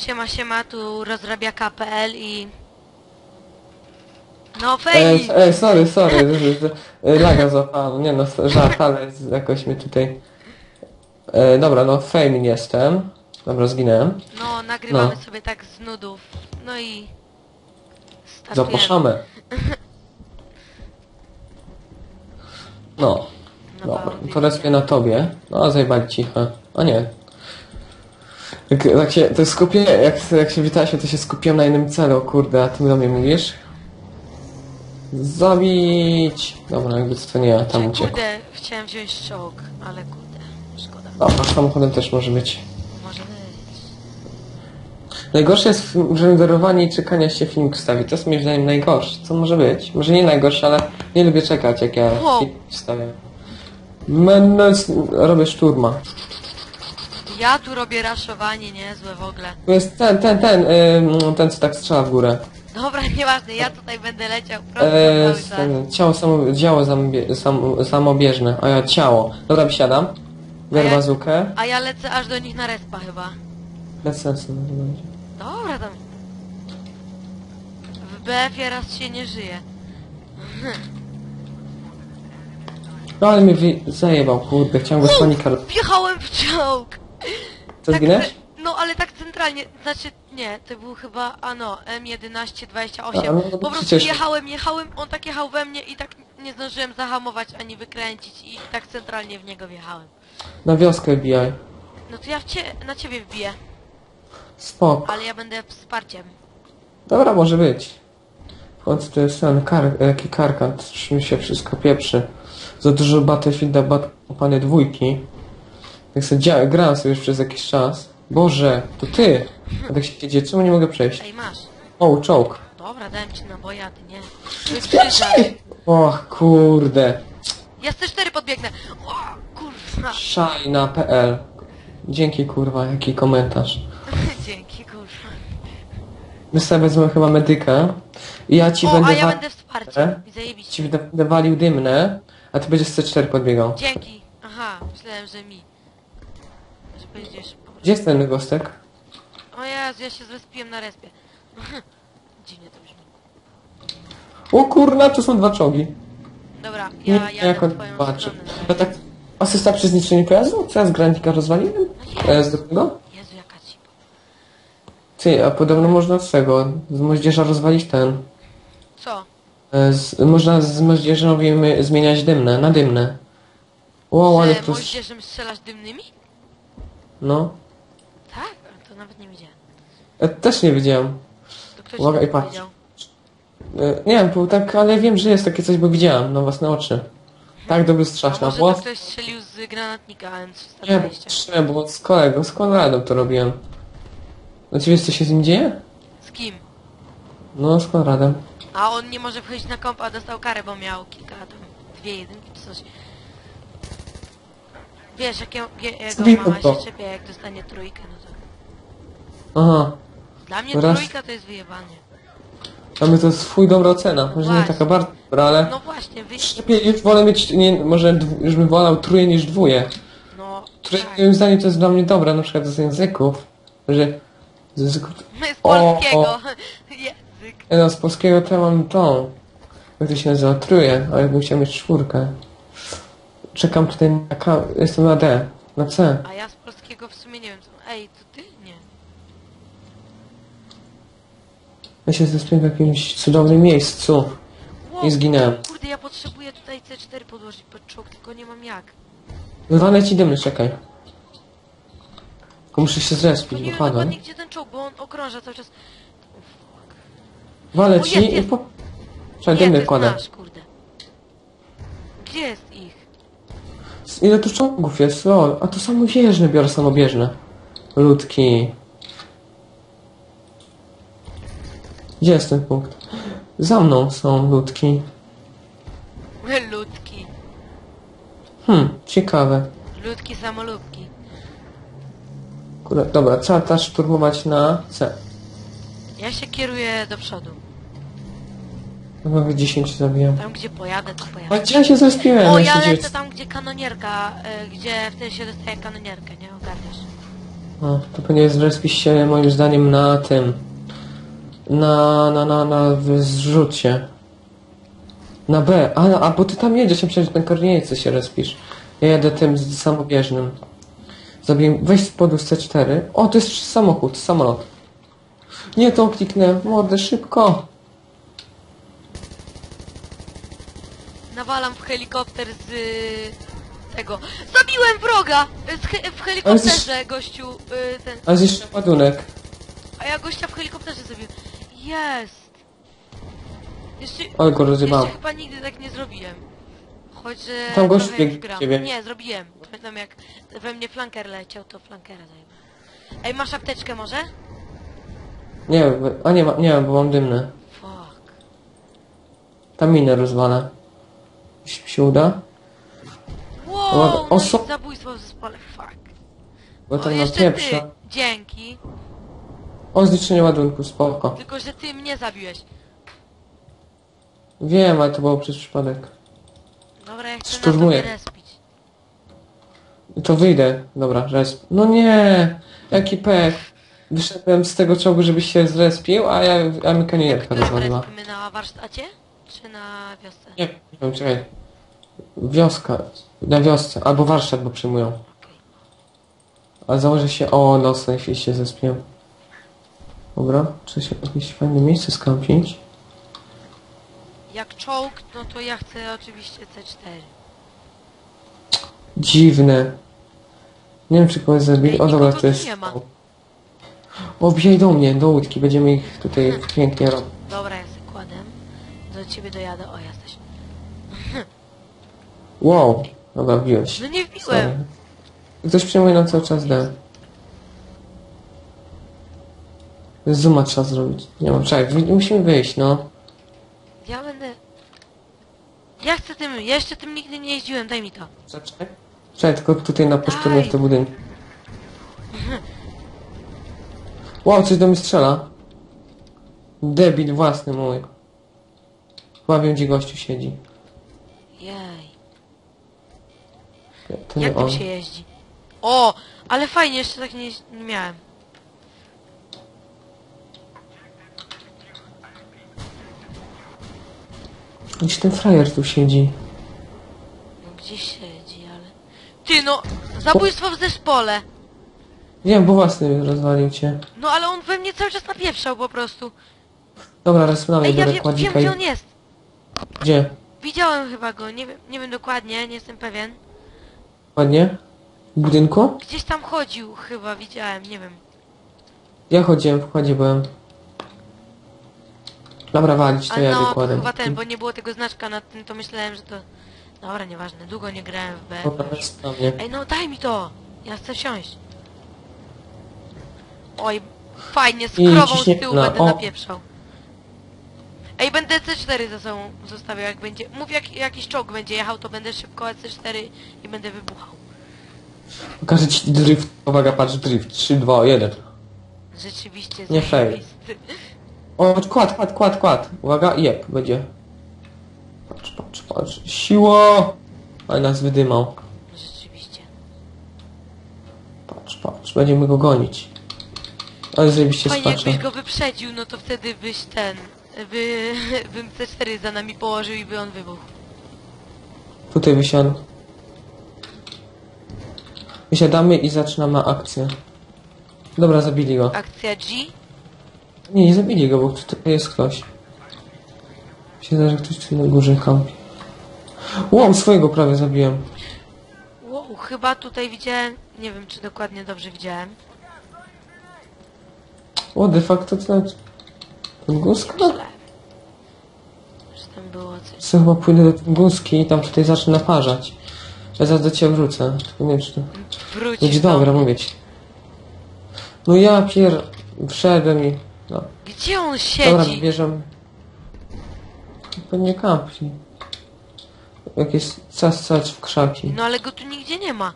Siema, siema, tu rozrabiaka.pl i... No Ej, fej! ej, sorry, sorry, że- że- e, laga złapałem, nie no, żart, ale jakoś mnie tutaj... E, dobra, no fame jestem. Dobra, zginąłem. No, nagrywamy No. sobie tak z nudów. No i... startujemy. Zapraszamy. No, No dobra, to respię na tobie. No, zajebali cicho. A nie. Jak, jak się, to skupię, jak, jak się witaliśmy, to się skupiłem na jednym celu, kurde, a ty do mnie mówisz? Zabić! Dobra, jakby co to nie ja, tam uciekł. Kurde, chciałem wziąć czołg, ale kurde, szkoda. Dobra, samochodem też może być. Może być. Najgorsze jest renderowaniu i czekania się film wstawi. To jest moim zdaniem najgorsze. Co może być? Może nie najgorsze, ale nie lubię czekać jak ja Wow. film wstawiam. Będę robię szturma. Ja tu robię raszowanie niezłe w ogóle. To jest ten, ten, ten, ym, ten co tak strzela w górę. Dobra, nieważne, ja tutaj będę leciał prosto E, cały czas. ten, ciało samo, działo zamobie, sam, samobieżne, a ja ciało. Dobra, wysiadam. Biorę A ja- bazukę. A ja lecę aż do nich na respa chyba. Bez sensu. to będzie. Dobra tam. W BF-ie raz się nie żyje. No ale mnie wy... zajebał, kurde, chciałem go z panika... Wjechałem w czołg! Co, Tak zginęłeś? ce- No ale tak centralnie, znaczy nie, to był chyba, a no, M1128. A, no, no, po prostu przecież- jechałem, jechałem, on tak jechał we mnie i tak nie zdążyłem zahamować ani wykręcić i tak centralnie w niego wjechałem. Na wioskę bijaj. No to ja w cie na ciebie wbiję, Spok. ale ja będę wsparciem. Dobra, może być. Końcu to jest ten kar, jaki karkant, czym się wszystko pieprzy. Za dużo Battlefielda, bat, panie dwójki. Jak sobie dzia- grałem sobie już przez jakiś czas. Boże, to ty! A tak się dzieje, czemu nie mogę przejść? Ej, masz. O, czołg. Dobra, dałem ci naboje, a ty nie. To jest krzyżak. Och, kurde. Ja z T4 podbiegnę. O, kurwa. Szajna.pl Dzięki kurwa, jaki komentarz. Dzięki, kurwa. My sobie wezmę chyba medyka. I ja ci O, będę a ja wa- będę wsparciem. I zajebiście. ci będę walił dymne, a ty będziesz z C4 podbiegał. Dzięki. Aha, myślałem, że mi. Będziesz... Gdzie jest ten gostek? O Jezu, ja się zrespiłem na respie. Dziwnie to brzmi. O kurna, tu są dwa czołgi. Dobra, Nie, ja jak jadę on w twoją patrzy. stronę. No tak, asysta przy zniszczeniu pojazdu? Co ja z granika rozwaliłem? E, z drugiego? Jezu, jaka cipa. Ty, a podobno można z tego, z moździerza rozwalić ten. Co? E, z, można z moździerzem zmieniać dymne, na dymne. Wow, ale Że tu... moździerzem strzelasz dymnymi? No. Tak? A To nawet nie widziałem. Ja też nie wiedziałem. To ktoś Uwaga, i patrz. powiedział. E, nie wiem, był tak, ale wiem, że jest takie coś, bo widziałem na własne oczy. Tak, dobry A strzał na może to włos. ktoś strzelił z granatnika Nie, bo M320. trzy, bo z kolegą, z Konradem to robiłem. No ci wiesz, co się z nim dzieje? Z kim? No, z Konradem. A on nie może wchodzić na kompa, a dostał karę, bo miał kilka tam, dwie jedynki czy coś. Wiesz, jak ja- je- jego mama to. się czepia, jak dostanie trójkę, no to... Aha, Dla mnie Raz. trójka to jest wyjebanie. dla mnie to jest swój dobra ocena. Może nie Właśnie. taka bardzo dobra, ale... No właśnie, wy... Lepiej już wolę mieć, nie, może dw, już bym wolał truje niż dwoje. No, Które tak. moim zdaniem to jest dla mnie dobre, na przykład z języków. Że z języków... My z O, polskiego. Język. Ja no, z polskiego to ja mam tą... Jak to się nazywa? Truje, ale bym chciał mieć czwórkę. Czekam tutaj na K... Jestem na D. Na C. A ja z polskiego w sumie nie wiem co... Ej, to ty? Nie. Ja się zespię w jakimś cudownym miejscu. Wow, I zginąłem. Kurde, ja potrzebuję tutaj C4 podłożyć pod czołg, tylko nie mam jak. Wywalę ci dymy, czekaj. Tylko muszę się To zrespić, nie bo wiem padłem. dokładnie gdzie ten czołg, bo on okrąża cały czas. Walę O, ci jest, i jest. po... Czekaj, Nie, to dymy jest kładę. nasz, kurde. Gdzie jest ich? Ile tu czołgów jest? Lol. A to samobieżne biorę samobieżne. Ludki. Gdzie jest ten punkt? Za mną są ludki. Ludki. Hmm, ciekawe. Ludki samolubki. Kurde, dobra, trzeba teraz szturmować na C. Ja się kieruję do przodu. Chyba 10 zabijam. Tam gdzie pojadę, to A pojadę. gdzie ja się zrespiłem? O, Ja lecę tam gdzie kanonierka, y, gdzie wtedy się dostaje kanonierkę, nie ogarniasz? No, to pewnie zrespisz się moim zdaniem na tym. Na, na, na, na zrzucie. Na B. A, a bo ty tam jedziesz, ja myślałem, że na korniejce się respisz. Ja jadę tym z samobieżnym. Zabiję, weź z podu z C4. O, to jest samochód, samolot. Nie, to kliknę. Mordę, szybko. Nawalam w helikopter z y, tego. Zabiłem wroga! Z he w helikopterze, gościu. Y, ten. A jest jeszcze ładunek. A ja gościa w helikopterze zabiłem. Jest! Jeszcze, Ale go rozjebałem. jeszcze chyba nigdy tak nie zrobiłem. Choć, że Tam gość trochę już biegł gram. do ciebie. Nie, zrobiłem. Pamiętam jak we mnie flanker leciał, to flankera zajmę. Ej, masz apteczkę może? Nie, a nie, ma, nie bo mam dymne. Fuck. Tam minę rozwalę. Jeśli mi się uda. Wow, no O, so- i zabójstwo w zespole, fuck. Bo tam na pierwsza. Dzięki. O, zniszczenie ładunku, spoko. Tylko, że ty mnie zabiłeś. Wiem, ale to było przez przypadek. Dobra, ja chcę Szturmuję. na respić. To wyjdę. Dobra, resp. No nie! Jaki pech. Wyszedłem z tego czołgu, żebyś się zrespił, a ja, a mi kanierka Które rozwaliła. respimy na warsztacie? Czy na wiosce? Nie, nie wiem, czekaj. Wioska. Na wiosce. Albo warsztat, bo przyjmują. A założę się... O, no, na chwili się zespię. Dobra, czy się jakieś fajne miejsce skampić? Jak czołg, no to ja chcę oczywiście C4. Dziwne. Nie wiem, czy kogoś zabili. Ej, O, dobra, nikogo to tu jest... nie ma. O, do mnie, do łódki. Będziemy ich tutaj pięknie robić. Dobra, ja kładę. Do ciebie dojadę. O, jesteś. Wow. Dobra, wbiłeś. No nie wbiłem. Ktoś przyjmuje nam cały czas D. Zooma trzeba zrobić. Nie mam, czekaj, musimy wyjść, no. Ja będę... Ja chcę tym... Ja jeszcze tym nigdy nie jeździłem, daj mi to. Czekaj. Czekaj, tylko tutaj napuszczmy w te budynki. Wow, coś do mnie strzela. Debil własny mój. Chyba wiem, gdzie gościu siedzi. Jej. To nie Jak on. tym się jeździ? O! Ale fajnie, jeszcze tak nie, nie miałem. Gdzieś ten frajer tu siedzi. No gdzie siedzi, ale... Ty no! Zabójstwo w zespole! Wiem, bo własny rozwalił cię. No ale on we mnie cały czas napieprzał po prostu. Dobra, mnie Ej, ja wiem, wiem kładzika i... gdzie on jest. Gdzie? Widziałem chyba go, nie wiem, nie wiem dokładnie, nie jestem pewien. Ładnie? W budynku? Gdzieś tam chodził chyba, widziałem, nie wiem. Ja chodziłem, w kładzie byłem. Dobra, walić, to Ale ja no, wykładam. chyba ten, bo nie było tego znaczka nad tym, to myślałem, że to... Dobra, nieważne, długo nie grałem w B. Dobra, na. Ej, no daj mi to! Ja chcę wsiąść. Oj, fajnie, z I krową z tyłu no, będę o. napieprzał. Ej, będę C4 za sobą zostawiał, jak będzie... Mów, jak jakiś czołg będzie jechał, to będę szybko C4 i będę wybuchał. Pokażę ci drift. Uwaga, patrz, drift. 3, 2, 1. Rzeczywiście Nie fail. zajebisty. O, kład, kład, kład, kład. Uwaga, jeb, będzie. Patrz, patrz, patrz. Siło! Ale nas wydymał. Rzeczywiście. Patrz, patrz, będziemy go gonić. Ale zajebiście Fajnie, jakbyś go wyprzedził, no to wtedy byś ten... By, bym C4 za nami położył i by on wybuchł. Tutaj wysiadł. Wysiadamy i zaczynamy akcję. Dobra, zabili go. Akcja G. Nie, nie zabili go, bo tutaj jest ktoś. Myślę, że ktoś tu na górze kampi. Wow, swojego prawie zabiłem. Wow, chyba tutaj widziałem... Nie wiem, czy dokładnie dobrze widziałem. What the fuck, to? Tunguska? Myślałem. Że tam było coś. Co chyba pójdę do Tunguski i tam tutaj zacznę naparzać. Ja zaraz do ciebie wrócę. Tylko nie wiem, czy to... Będzie do dobra, mówię ci. No ja pier... Wszedłem i... No. Gdzie on Dobra, siedzi? bierzemy. Pewnie kampi. Jakieś cas, cas w krzaki. No ale go tu nigdzie nie ma.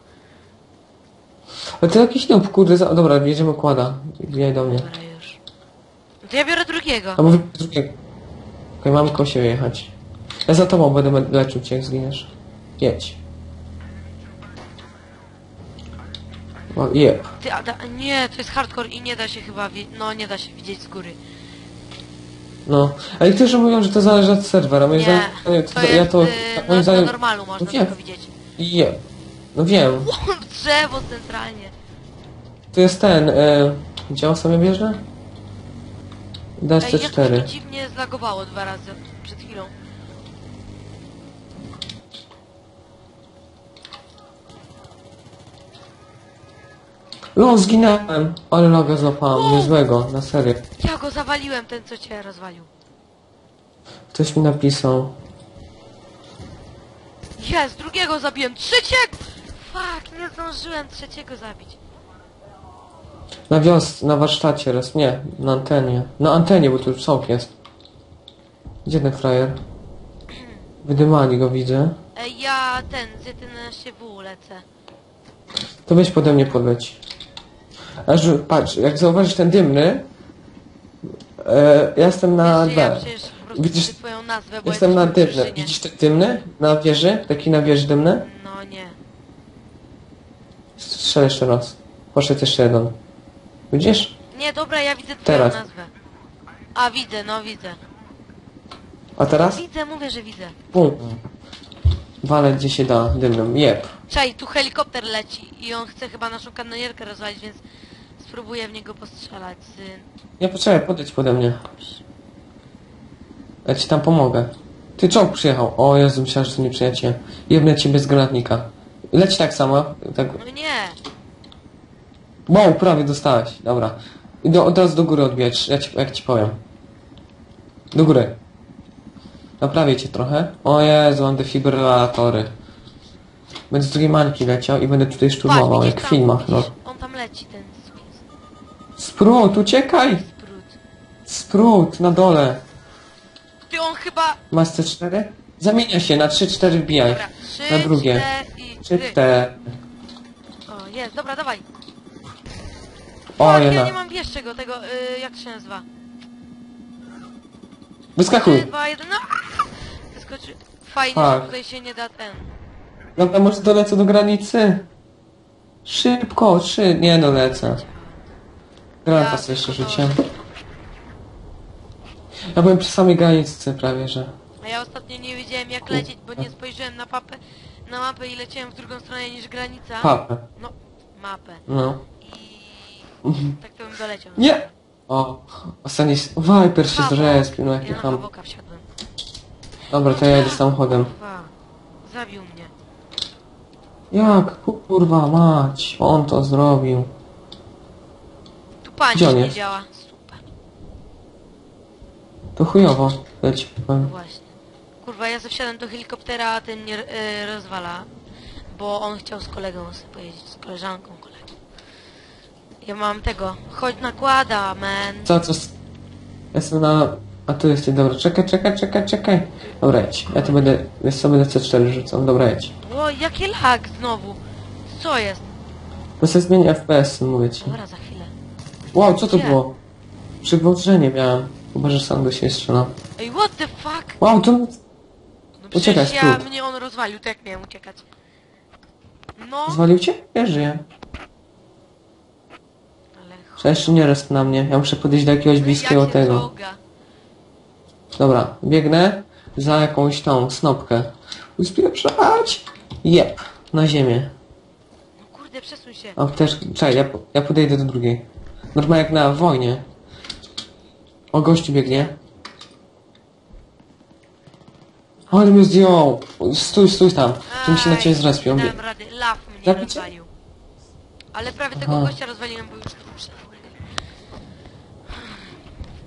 Ale to jakiś noob, kurde, za... dobra, bierzemy kłada. Wbijaj do mnie. Dobra to ja biorę drugiego. A mówię drugiego. Okej, mam koło siebie jechać. Ja za tobą będę me- leczył cię, jak zginiesz. Jedź. O, jeb. Ty, a da, nie, to jest hardcore i nie da się chyba, wi- no nie da się widzieć z góry. No. A niektórzy mówią, że to zależy od serwera. Moim Nie, zdaniem, to ja jest, to... y, moim na, na normalu można wiem. tylko widzieć. Jeb. No wiem. Drzewo centralnie. To jest ten... E, działa sobie bierze? Ej, jak to DSC4. dziwnie zlagowało dwa razy przed chwilą. No, zginąłem. Ale loga złapałem. Niezłego, na serio. Ja go zawaliłem, ten co cię rozwalił. Ktoś mi napisał. Jest, drugiego zabiłem, trzeciego! Fuck, nie zdążyłem trzeciego zabić. Na wios, na warsztacie raz. Nie, na antenie. Na antenie, bo tu już sok jest. Gdzie ten frajer? Wydymali go, widzę. Ej, ja ten, z 11W lecę. To weź pode mnie podleć. Aż patrz, jak zauważysz ten dymny, e, ja jestem na Wiesz, że ja B. przecież po prostu Widzisz- widzę twoją nazwę, bo Jestem na w dymny. drużynie. Widzisz ten dymny? Na wieży? Taki na wieży dymny? No nie. Strzel jeszcze raz. Poszedł jeszcze jeden. Widzisz? Nie, dobra, ja widzę twoją Teraz. nazwę. A, widzę, no widzę. A teraz? Widzę, mówię, że widzę. Bum. Walę gdzie się da dymnym. Jep. Czaj, tu helikopter leci i on chce chyba naszą kanonierkę rozwalić, więc spróbuję w niego postrzelać z... Nie poczekaj, podejdź pode mnie. Ja ci tam pomogę. Ty czołg przyjechał. O Jezu, myślałem, że to nie przyjaciel. Jebnę ciebie z granatnika. Leć tak samo. Tak. No nie! Wow, prawie dostałeś. Dobra. I do, od razu do góry odbijać, ja ci, jak ci powiem. Do góry. Naprawię cię trochę. O Jezu, mam defibrylatory. Będę z drugiej mańki leciał i będę tutaj szturmował, Patrz, jak widzisz w tam, filmach, no. widzisz? On tam leci, ten spies. Sprut, uciekaj! Sprut. Sprut, na dole. Ty on chyba... Masz C4? Zamienia się, na 3-4 wbijaj. Dobra, trzy, Na drugie. cztery. 3-4. O, jest, dobra, dawaj. O, Fuck, ja nie mam jeszcze go, tego, y, jak to się nazywa? Wyskakuj. 3, 2, 1, no! Wyskoczy... Fajnie, Fuck. że tutaj się nie da ten. Dobra, może dolecę do granicy. Szybko, trzy. Nie dolecę. Granata Ja sobie jeszcze rzuciłem. Ja byłem przy samej granicy prawie, że. A ja ostatnio nie wiedziałem jak lecieć, bo nie spojrzałem na mapę, na mapę i leciałem w drugą stronę niż granica. Papę. No, mapę. No. Tak to bym doleciał. Nie! O, ostatni... Viper się zrespił, no jakie Ja na ham. Hawoka wsiadłem. Dobra, to ja jedę samochodem. Kurwa, zabił mnie. Jak? Kurwa mać. On to zrobił. Tu panik Gdzie on nie jest? działa. Super, To chujowo. Powiem. właśnie. Kurwa, ja wsiadłem do helikoptera, a ten mnie y, rozwala. Bo on chciał z kolegą sobie pojeździć, z koleżanką kolegą. Ja mam tego, chodź nakłada, man. Co, co? s- Jestem na... A tu jesteś, dobra, czekaj, czekaj, czekaj, czekaj. Dobra, jedź. Ja tu będę, wiesz co, będę C4 rzucał. Dobra, jedź. O, jaki lag znowu. Co jest? To sobie zmieni FPS, mówię ci. Dobra, za chwilę. Wow, co to Gdzie? było? Przygwożdżenie miałem. Chyba, że sam do siebie strzelam. Ej, what the fuck? Wow, to... No Uciekaj, przecież ja, mnie on rozwalił, to jak miałem uciekać? No, Zwalił cię? Ja żyję. Trzeba jeszcze nie rest na mnie. Ja muszę podejść do jakiegoś bliskiego tego. Dobra, biegnę za jakąś tą snopkę. Uspieprzać! Jep, na ziemię. No kurde, przesuń się. O, też, czekaj, ja, ja podejdę do drugiej. Normalnie jak na wojnie. O, gościu biegnie. O, ale mnie zdjął! Stój, stój tam, żebym się na ciebie. Nie dałem rady, law mnie rozwalił. Ale prawie tego Aha. gościa rozwaliłem, bo już.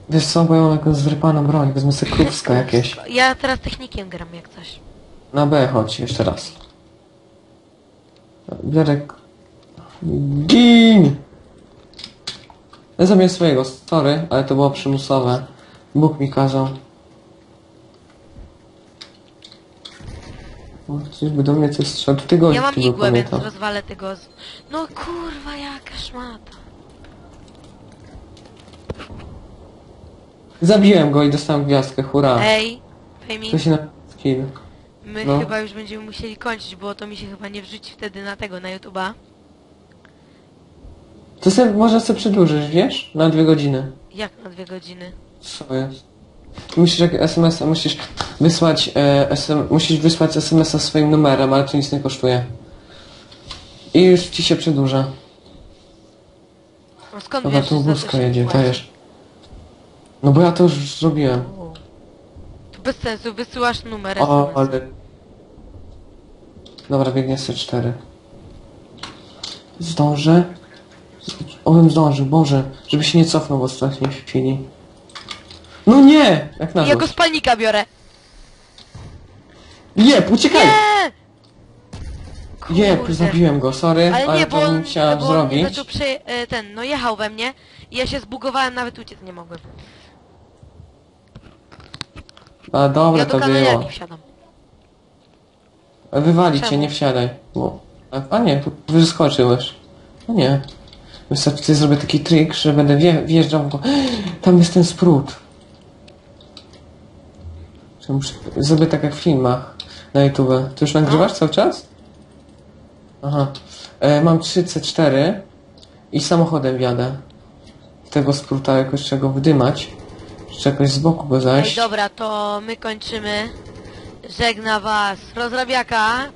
Wiesz co, bo ja mam jakąś zrypaną broń, wezmę sobie krówska jakieś. Ja teraz technikiem gram jak coś. Na B chodź, jeszcze raz. Bierek. Gin! Ja zabiję swojego, sorry, ale to było przymusowe. Bóg mi kazał. Ktoś by do mnie coś strzelał. Tutaj gość Ja mam igłę, więc pamiętam. rozwalę tego z... No kurwa, jaka szmata. Zabiłem go i dostałem gwiazdkę, hurra. Ej, Fejmin, To się na skill. my no. chyba już będziemy musieli kończyć, bo to mi się chyba nie wrzuci wtedy na tego, na YouTube'a. To sobie, można sobie przedłużyć, wiesz? Na dwie godziny. Jak na dwie godziny? Co jest? Musisz jak SMS, musisz wysłać e, SM, musisz wysłać SMS-a swoim numerem, ale to nic nie kosztuje. I już ci się przedłuża. No skąd Dobra, wiesz, tu że za to wózko jedzie, płaci? dajesz. No bo ja to już zrobiłem. To bez sensu, wysyłasz numer O, SMS. ale... Dobra, biegnie C4. Zdążę? Owym zdążył, Boże, żeby się nie cofnął w ostatniej chwili. No nie! Jak na Ja go z palnika biorę. Jep, uciekaj! Nie! Kurde. zabiłem go, sorry, ale, Ale nie, bo to on, bym chciałem bo on zrobić. zaczął prze... e, ten, no jechał we mnie i ja się zbugowałem, nawet uciec nie mogłem. A dobra, ja do to było. kanoniarki wsiadam. Wywalić cię, Czemu? nie wsiadaj. Bo... A, a nie, tu wyskoczyłeś. No nie. Wystarczy, tutaj zrobię taki trik, że będę wje, wjeżdżał w go. Tam jest ten sprut. Że muszę... Zrobię tak jak w filmach na YouTube. Ty już nagrywasz cały czas? Aha. E, mam 3C4 i samochodem jadę. Tego spruta jakoś trzeba go wydymać. Jakoś z boku go Ej, zajść. dobra, to my kończymy. Żegna was rozrabiaka.